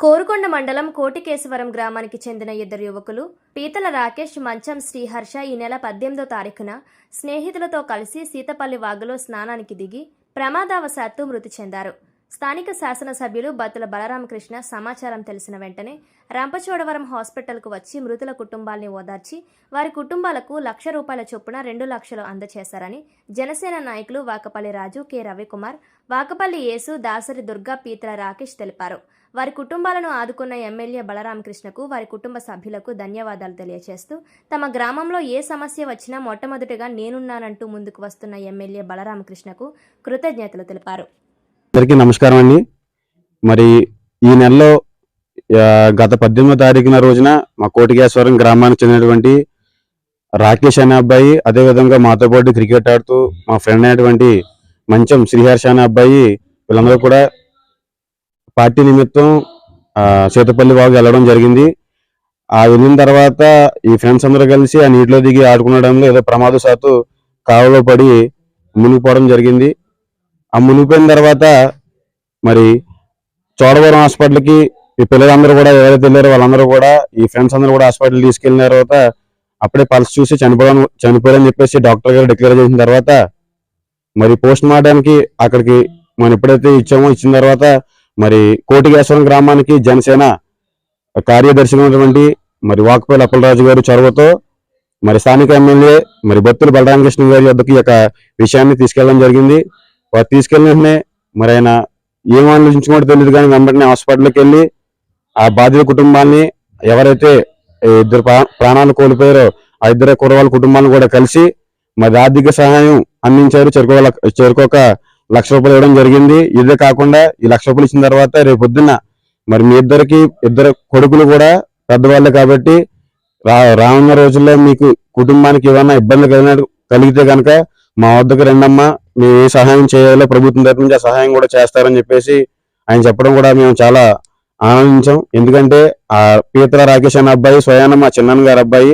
కోరుకొండ మండలం కోటికేశవరం గ్రామానికి చెందిన ఇద్దరు యువకులు పీతల రాకేష్ మంచం శ్రీహర్ష ఈ నెల పద్దెనిమిదో తారీఖున స్నేహితులతో కలిసి సీతపల్లి వాగులో స్నానానికి దిగి ప్రమాదవశాత్తు మృతి చెందారు. స్థానిక శాసనసభ్యులు బత్తుల బలరామకృష్ణ సమాచారం తెలిసిన వెంటనే రంపచోడవరం హాస్పిటల్కు వచ్చి మృతుల కుటుంబాల్ని ఓదార్చి వారి కుటుంబాలకు లక్ష రూపాయల చొప్పున రెండు లక్షలు అందజేశారని జనసేన నాయకులు వాకపల్లి రాజు కె. రవికుమార్ వాకపల్లి యేసు దాసరి దుర్గా పీతల రాకేష్ తెలిపారు. వారి కుటుంబాలను ఆదుకున్న ఎమ్మెల్యే బలరామకృష్ణకు వారి కుటుంబ సభ్యులకు ధన్యవాదాలు తెలియజేస్తూ తమ గ్రామంలో ఏ సమస్య వచ్చినా మొట్టమొదటిగా నేనున్నానంటూ ముందుకు వస్తున్న ఎమ్మెల్యే బలరామకృష్ణకు కృతజ్ఞతలు తెలిపారు. అందరికీ నమస్కారం అండి. మరి ఈ నెలలో గత పద్దెనిమిదో తారీఖున రోజున మా కోటికేశ్వరం గ్రామానికి చెందినటువంటి రాకేష్ అనే అబ్బాయి అదేవిధంగా మాతో పాటు క్రికెట్ ఆడుతూ మా ఫ్రెండ్ అయినటువంటి మంచం శ్రీహర్ష అనే అబ్బాయి వీళ్ళందరూ కూడా పార్టీ నిమిత్తం సేతపల్లి వాగు వెళ్ళడం జరిగింది. ఆ వెళ్ళిన తర్వాత ఈ ఫ్రెండ్స్ అందరూ కలిసి ఆ నీటిలో దిగి ఆడుకునడంలో ఏదో ప్రమాదశాత్తు కావలో పడి మునిగిపోవడం జరిగింది. ఆ మునిగిపోయిన తర్వాత మరి చోడవరం హాస్పిటల్కి ఈ పిల్లలందరూ కూడా ఎవరైతే వెళ్ళారో వాళ్ళందరూ కూడా ఈ ఫ్రెండ్స్ అందరూ కూడా హాస్పిటల్ తీసుకెళ్ళిన తర్వాత అప్పుడే పల్స్ చూసి చనిపోవడం చనిపోయారని చెప్పేసి డాక్టర్ గారు డిక్లేర్ చేసిన తర్వాత మరి పోస్ట్ మార్టానికి అక్కడికి మనం ఎప్పుడైతే ఇచ్చామో ఇచ్చిన తర్వాత మరి కోటికేశ్వరం గ్రామానికి జనసేన కార్యదర్శినటువంటి ఉన్నటువంటి మరి వాకపల్లి అప్పలరాజు గారు చొరవతో మరి స్థానిక ఎమ్మెల్యే మరి బత్తుల బలరామకృష్ణ గారి వద్దకు ఈ యొక్క విషయాన్ని తీసుకెళ్ళడం జరిగింది. వారు తీసుకెళ్ళిన వెంటనే మరి ఆయన ఏం ఆలోచించుకోవడం తెలియదు కానీ వెంటనే హాస్పిటల్కి వెళ్ళి ఆ బాధిత కుటుంబాన్ని ఎవరైతే ఇద్దరు ప్రాణాలు కోల్పోయారో ఆ ఇద్దరు కుర్రవాళ్ళ కుటుంబాలను కూడా కలిసి మరి ఆర్థిక సహాయం అందించారు. చెరుకు చెరుకొక లక్ష రూపాయలు ఇవ్వడం జరిగింది. ఇదే కాకుండా ఈ లక్ష రూపాయలు ఇచ్చిన తర్వాత రేపు పొద్దున్న మరి మీ ఇద్దరికి ఇద్దరు కొడుకులు కూడా పెద్దవాళ్ళే కాబట్టి రా రానున్న రోజుల్లో మీకు కుటుంబానికి ఏమైనా ఇబ్బంది కలిగిన కలిగితే కనుక మా వద్దకు రెండమ్మా. మేము ఏ సహాయం చేయాలో ప్రభుత్వం తరపు నుంచి ఆ సహాయం కూడా చేస్తారని చెప్పేసి ఆయన చెప్పడం కూడా మేము చాలా ఆనందించాం. ఎందుకంటే ఆ పీతల రాకేష్ అనే అబ్బాయి స్వయాన మా చిన్నన్న గారి అబ్బాయి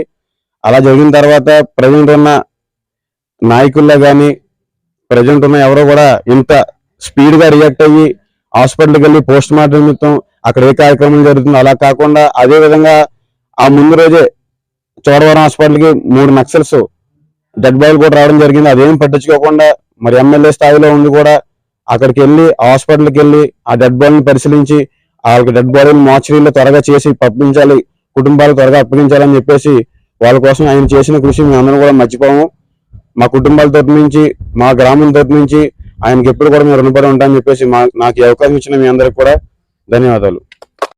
అలా జరిగిన తర్వాత ప్రజెంట్ ఉన్న నాయకుల్లో కానీ ప్రజెంట్ ఉన్న ఎవరో కూడా ఇంత స్పీడ్గా రియాక్ట్ అయ్యి హాస్పిటల్కి వెళ్ళి పోస్ట్ మార్టం నిమిత్తం అక్కడ ఏ కార్యక్రమం జరుగుతుందో అలా కాకుండా అదే విధంగా ఆ ముందు రోజే చోడవరం హాస్పిటల్కి మూడు నక్సల్స్ డెడ్ బాయిల్ కూడా రావడం జరిగింది. అదేం పట్టించుకోకుండా మరి ఎమ్మెల్యే స్థాయిలో ఉండి కూడా అక్కడికి వెళ్ళి హాస్పిటల్కి వెళ్ళి ఆ డెడ్ బాడీని పరిశీలించి వాళ్ళకి డెడ్ బాడీని మార్చరీలో త్వరగా చేసి పంపించాలి కుటుంబాలు త్వరగా అప్పగించాలని చెప్పేసి వాళ్ళ కోసం ఆయన చేసిన కృషి మేము అందరం కూడా మర్చిపోము. మా కుటుంబాల తరపు నుంచి మా గ్రామం తరపు నుంచి ఆయనకి ఎప్పుడు కూడా మేము రుణపడి ఉంటామని చెప్పేసి మా నాకు అవకాశం ఇచ్చిన మీ అందరికి కూడా ధన్యవాదాలు.